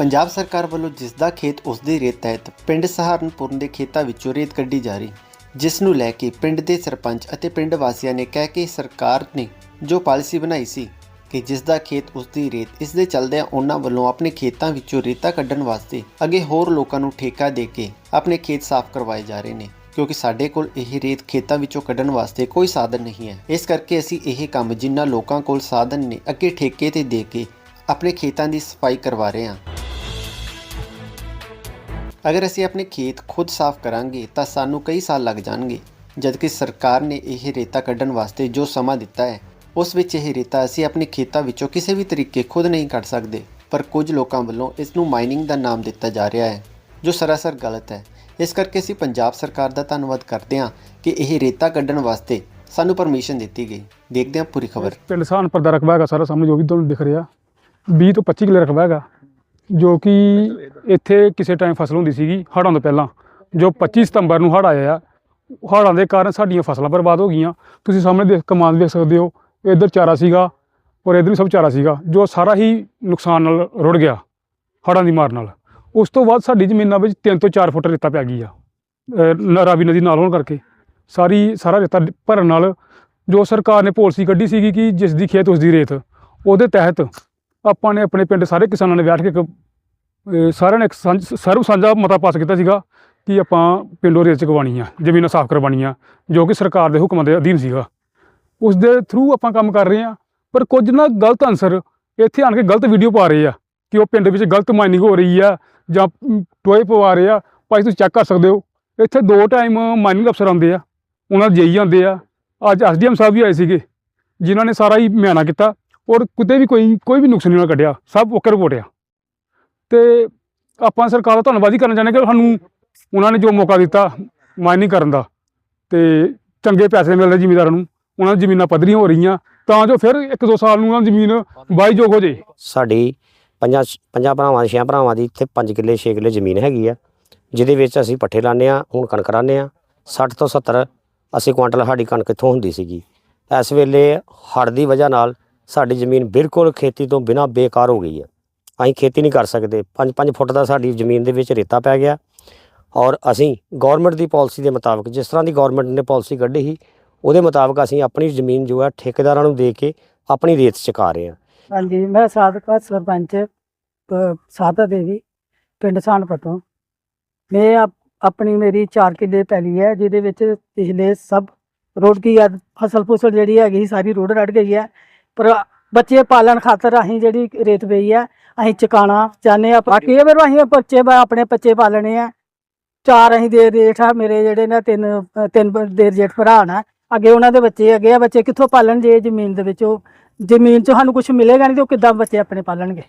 ਪੰਜਾਬ ਸਰਕਾਰ ਵੱਲੋਂ ਜਿਸ ਦਾ ਖੇਤ ਉਸ ਦੀ ਰੇਤ ਤਹਿਤ ਪਿੰਡ ਸਹਾਰਨਪੁਰ ਦੇ ਖੇਤਾਂ ਵਿੱਚੋਂ ਰੇਤ ਕੱਢੀ ਜਾ ਰਹੀ, ਜਿਸ ਨੂੰ ਲੈ ਕੇ ਪਿੰਡ ਦੇ ਸਰਪੰਚ ਅਤੇ ਪਿੰਡ ਵਾਸੀਆਂ ਨੇ ਕਹਿ ਕੇ ਸਰਕਾਰ ਨੇ ਜੋ ਪਾਲਿਸੀ ਬਣਾਈ ਸੀ ਕਿ ਜਿਸ ਦਾ ਖੇਤ ਉਸ ਦੀ ਰੇਤ, ਇਸ ਦੇ ਚੱਲਦਿਆਂ ਉਹਨਾਂ ਵੱਲੋਂ ਆਪਣੇ ਖੇਤਾਂ ਵਿੱਚੋਂ ਰੇਤਾ ਕੱਢਣ ਵਾਸਤੇ ਅੱਗੇ ਹੋਰ ਲੋਕਾਂ ਨੂੰ ਠੇਕਾ ਦੇ ਕੇ ਆਪਣੇ ਖੇਤ ਸਾਫ਼ ਕਰਵਾਏ ਜਾ ਰਹੇ ਨੇ, ਕਿਉਂਕਿ ਸਾਡੇ ਕੋਲ ਇਹ ਰੇਤ ਖੇਤਾਂ ਵਿੱਚੋਂ ਕੱਢਣ ਵਾਸਤੇ ਕੋਈ ਸਾਧਨ ਨਹੀਂ ਹੈ। ਇਸ ਕਰਕੇ ਅਸੀਂ ਇਹ ਕੰਮ ਜਿਨ੍ਹਾਂ ਲੋਕਾਂ ਕੋਲ ਸਾਧਨ ਨੇ ਅੱਗੇ ਠੇਕੇ ਤੇ ਦੇ ਕੇ ਆਪਣੇ ਖੇਤਾਂ ਦੀ ਸਫ਼ਾਈ ਕਰਵਾ ਰਹੇ ਹਾਂ। ਅਗਰ ਅਸੀਂ ਆਪਣੇ ਖੇਤ ਖੁਦ ਸਾਫ਼ ਕਰਾਂਗੇ ਤਾਂ ਸਾਨੂੰ ਕਈ ਸਾਲ ਲੱਗ ਜਾਣਗੇ, ਜਦਕਿ ਸਰਕਾਰ ਨੇ ਇਹ ਰੇਤਾ ਕੱਢਣ ਵਾਸਤੇ ਜੋ ਸਮਾਂ ਦਿੱਤਾ ਹੈ, ਉਸ ਵਿੱਚ ਇਹ ਰੇਤਾ ਅਸੀਂ ਆਪਣੇ ਖੇਤਾਂ ਵਿੱਚੋਂ ਕਿਸੇ ਵੀ ਤਰੀਕੇ ਖੁਦ ਨਹੀਂ ਕੱਢ ਸਕਦੇ, ਪਰ ਕੁਝ ਲੋਕਾਂ ਵੱਲੋਂ ਇਸ ਨੂੰ ਮਾਈਨਿੰਗ ਦਾ ਨਾਮ ਦਿੱਤਾ ਜਾ ਰਿਹਾ ਹੈ, ਜੋ ਸਰਾਸਰ ਗਲਤ ਹੈ। ਇਸ ਕਰਕੇ ਅਸੀਂ ਪੰਜਾਬ ਸਰਕਾਰ ਦਾ ਧੰਨਵਾਦ ਕਰਦੇ ਹਾਂ ਕਿ ਇਹ ਰੇਤਾ ਕੱਢਣ ਵਾਸਤੇ ਸਾਨੂੰ ਪਰਮਿਸ਼ਨ ਦਿੱਤੀ ਗਈ। ਦੇਖਦੇ ਹਾਂ ਪੂਰੀ ਖਬਰ। ਪਿੰਡ ਸਹਾਨਪੁਰ ਦਾ ਰਕਬਾ ਹੈਗਾ, ਸਾਰਾ ਸਾਹਮਣੇ ਜੋ ਵੀ ਤੁਹਾਨੂੰ ਦਿਖ ਰਿਹਾ। 20 ਤੋਂ 25 ਕਿੱਲੇ ਰਕਬਾ ਹੈਗਾ, ਜੋ ਕਿ ਇੱਥੇ ਕਿਸੇ ਟਾਈਮ ਫਸਲ ਹੁੰਦੀ ਸੀਗੀ ਹੜ੍ਹਾਂ ਤੋਂ ਪਹਿਲਾਂ ਜੋ 25 ਸਤੰਬਰ ਨੂੰ ਹੜ੍ਹ ਆਇਆ ਹੜ੍ਹਾਂ ਦੇ ਕਾਰਨ ਸਾਡੀਆਂ ਫਸਲਾਂ ਬਰਬਾਦ ਹੋ ਗਈਆਂ। ਤੁਸੀਂ ਸਾਹਮਣੇ ਦੇਖ ਕਮਾਲ ਦੇਖ ਸਕਦੇ ਹੋ ਇੱਧਰ ਚਾਰਾ ਸੀਗਾ ਔਰ ਇੱਧਰ ਵੀ ਸਭ ਚਾਰਾ ਸੀਗਾ ਜੋ ਸਾਰਾ ਹੀ ਨੁਕਸਾਨ ਨਾਲ ਰੁੜ ਗਿਆ ਹੜ੍ਹਾਂ ਦੀ ਮਾਰ ਨਾਲ। ਉਸ ਤੋਂ ਬਾਅਦ ਸਾਡੀ ਜ਼ਮੀਨਾਂ ਵਿੱਚ 3 ਤੋਂ 4 ਫੁੱਟ ਰੇਤਾ ਪੈ ਗਈ ਆ ਅਹ ਨ- ਰਾਵੀ ਨਦੀ ਨਾਲ ਹੋਣ ਕਰਕੇ। ਸਾਰੀ ਸਾਰਾ ਰੇਤਾ ਭਰਨ ਨਾਲ ਜੋ ਸਰਕਾਰ ਨੇ ਪਾਲਿਸੀ ਕੱਢੀ ਸੀਗੀ ਕਿ ਜਿਸ ਦੀ ਖੇਤ ਉਸ ਦੀ ਰੇਤ ਉਹਦੇ ਤਹਿਤ ਆਪਾਂ ਨੇ ਆਪਣੇ ਪਿੰਡ ਸਾਰੇ ਕਿਸਾਨਾਂ ਨੇ ਬੈਠ ਕੇ ਇੱਕ, ਸਾਰਿਆਂ ਨੇ ਇੱਕ ਸਾਂਝ- ਸਰਬ ਸਾਂਝਾ ਮਤਾ ਪਾਸ ਕੀਤਾ ਸੀਗਾ ਕਿ ਆਪਾਂ ਪਿੰਡੋਂ ਰੇਤ ਚਕਵਾਉਣੀ ਆ, ਜ਼ਮੀਨਾਂ ਸਾਫ਼ ਕਰਵਾਉਣੀਆਂ, ਜੋ ਕਿ ਸਰਕਾਰ ਦੇ ਹੁਕਮਾਂ ਦੇ ਅਧੀਨ ਸੀਗਾ। ਉਸ ਦੇ ਥਰੂ ਆਪਾਂ ਕੰਮ ਕਰ ਰਹੇ ਆ, ਪਰ ਕੁਝ ਨਾ ਗਲਤ ਅਨਸਰ ਇੱਥੇ ਆਣ ਕੇ ਗਲਤ ਵੀਡੀਓ ਪਾ ਰਹੇ ਆ ਕਿ ਉਹ ਪਿੰਡ ਵਿੱਚ ਗਲਤ ਮਾਈਨਿੰਗ ਹੋ ਰਹੀ ਆ ਜਾਂ ਟੋਏ ਪਵਾ ਰਹੇ ਆ, ਭਾਈ ਤੁਸੀਂ ਚੈੱਕ ਕਰ ਸਕਦੇ ਹੋ। ਇੱਥੇ ਦੋ ਟਾਈਮ ਮਾਈਨਿੰਗ ਅਫਸਰ ਆਉਂਦੇ ਆ, ਉਹਨਾਂ ਦੇ ਜਈ ਆਉਂਦੇ ਆ। ਅੱਜ ਐਸਡੀਐਮ ਸਾਹਿਬ ਵੀ ਆਏ ਸੀਗੇ, ਜਿਨ੍ਹਾਂ ਨੇ ਸਾਰਾ ਹੀ ਮਿਆਨਾ ਕੀਤਾ ਔਰ ਕਿਤੇ ਵੀ ਕੋਈ ਕੋਈ ਵੀ ਨੁਕਸ ਨਹੀਂ ਉਹਨਾਂ ਕੱਢਿਆ, ਸਭ ਓਕੇ ਰਿਪੋਰਟ ਆ। ਤੇ ਆਪਾਂ ਸਰਕਾਰ ਦਾ ਧੰਨਵਾਦ ਹੀ ਕਰਨਾ ਚਾਹੁੰਦੇ ਕਿ ਸਾਨੂੰ ਉਹਨਾਂ ਨੇ ਜੋ ਮੌਕਾ ਦਿੱਤਾ ਮਾਈਨਿੰਗ ਕਰਨ ਦਾ ਤੇ ਚੰਗੇ ਪੈਸੇ ਮਿਲਦੇ ਜ਼ਿਮੀਂਦਾਰਾਂ ਨੂੰ, ਉਹਨਾਂ ਦੀ ਜ਼ਮੀਨਾਂ ਪੱਧਰੀਆਂ ਹੋ ਰਹੀਆਂ, ਤਾਂ ਜੋ ਫਿਰ ਇੱਕ ਦੋ ਸਾਲ ਨੂੰ ਉਹਨਾਂ ਦੀ ਜ਼ਮੀਨ ਵਾਹੀਯੋਗ ਹੋ ਜੇ। ਸਾਡੀ ਪੰਜਾਂ ਪੰਜਾਂ ਭਰਾਵਾਂ ਦੀ ਛੇ ਭਰਾਵਾਂ ਦੀ ਇੱਥੇ 5 ਕਿੱਲੇ 6 ਕਿੱਲੇ ਜ਼ਮੀਨ ਹੈਗੀ ਆ, ਜਿਹਦੇ ਵਿੱਚ ਅਸੀਂ ਪੱਠੇ ਲਾਉਂਦੇ ਆ ਹੁਣ ਕਣਕ ਲਾਉਂਦੇ ਆ 60 ਤੋਂ 70 ਅਸੀਂ ਕੁਆਂਟਲ ਸਾਡੀ ਕਣਕ ਇੱਥੋਂ ਹੁੰਦੀ ਸੀਗੀ। ਇਸ ਵੇਲੇ ਹੜ੍ਹ ਦੀ ਵਜ੍ਹਾ ਨਾਲ ਸਾਡੀ ਜ਼ਮੀਨ ਬਿਲਕੁਲ ਖੇਤੀ ਤੋਂ ਬਿਨਾਂ ਬੇਕਾਰ ਹੋ ਗਈ ਹੈ ਅਸੀਂ ਖੇਤੀ ਨਹੀਂ ਕਰ ਸਕਦੇ। 5-5 ਫੁੱਟ ਦਾ ਸਾਡੀ ਜ਼ਮੀਨ ਦੇ ਵਿੱਚ ਰੇਤਾ ਪੈ ਗਿਆ ਔਰ ਅਸੀਂ ਗਵਰਨਮੈਂਟ ਦੀ ਪਾਲਿਸੀ ਦੇ ਮੁਤਾਬਕ ਜਿਸ ਤਰ੍ਹਾਂ ਦੀ ਗਵਰਨਮੈਂਟ ਨੇ ਪਾਲਿਸੀ ਕੱਢੀ ਸੀ ਉਹਦੇ ਮੁਤਾਬਕ ਅਸੀਂ ਆਪਣੀ ਜ਼ਮੀਨ ਜੋ ਹੈ ਠੇਕੇਦਾਰਾਂ ਨੂੰ ਦੇ ਕੇ ਆਪਣੀ ਰੇਤ ਚੁਕਾ ਰਹੇ ਹਾਂ। ਹਾਂਜੀ ਮੈਂ ਸਾਬਕਾ ਸਰਪੰਚ ਅ, ਸਾਦਾ ਦੇਵੀ ਪਿੰਡ ਸਾਨਪੁਰ ਤੋਂ ਮੈਂ ਆਪਣੀ ਮੇਰੀ 4 ਕਿੱਲੇ ਪੈਲੀ ਹੈ ਜਿਹਦੇ ਵਿੱਚ ਪਿਛਲੇ ਸਭ ਰੋਡ ਕੀ ਆ ਫਸਲ ਫੁਸਲ ਜਿਹੜੀ ਹੈਗੀ ਸਾਰੀ ਰੋਡ ਰੜ ਗਈ ਹੈ। ਪਰ ਬੱਚੇ ਪਾਲਣ ਖਾਤਰ ਅਸੀਂ ਜਿਹੜੀ ਰੇਤ ਪਈ ਹੈ ਅਸੀਂ ਚੁਕਾਣਾ ਚਾਹੁੰਦੇ ਆ। ਬਾਕੀ ਇਹ ਫਿਰ ਅਸੀਂ ਬੱਚੇ ਆਪਣੇ ਬੱਚੇ ਪਾਲਣੇ ਆ। ਚਾਰ ਅਸੀਂ ਦੇ ਜੇਠ ਆ, ਮੇਰੇ ਜਿਹੜੇ ਨੇ ਤਿੰਨ ਤਿੰਨ ਬ- ਦੇਰ ਜੇਠ ਭਰਾ ਨਾ। ਅੱਗੇ ਉਹਨਾਂ ਦੇ ਬੱਚੇ ਅੱਗੇ ਆ, ਬੱਚੇ ਕਿੱਥੋਂ ਪਾਲਣ ਜੇ ਜ਼ਮੀਨ ਦੇ ਵਿੱਚ? ਉਹ ਜ਼ਮੀਨ ਚ ਸਾਨੂੰ ਕੁਝ ਮਿਲੇਗਾ ਨਹੀਂ ਤੇ ਉਹ ਕਿੱਦਾਂ ਬੱਚੇ ਆਪਣੇ ਪਾਲਣਗੇ?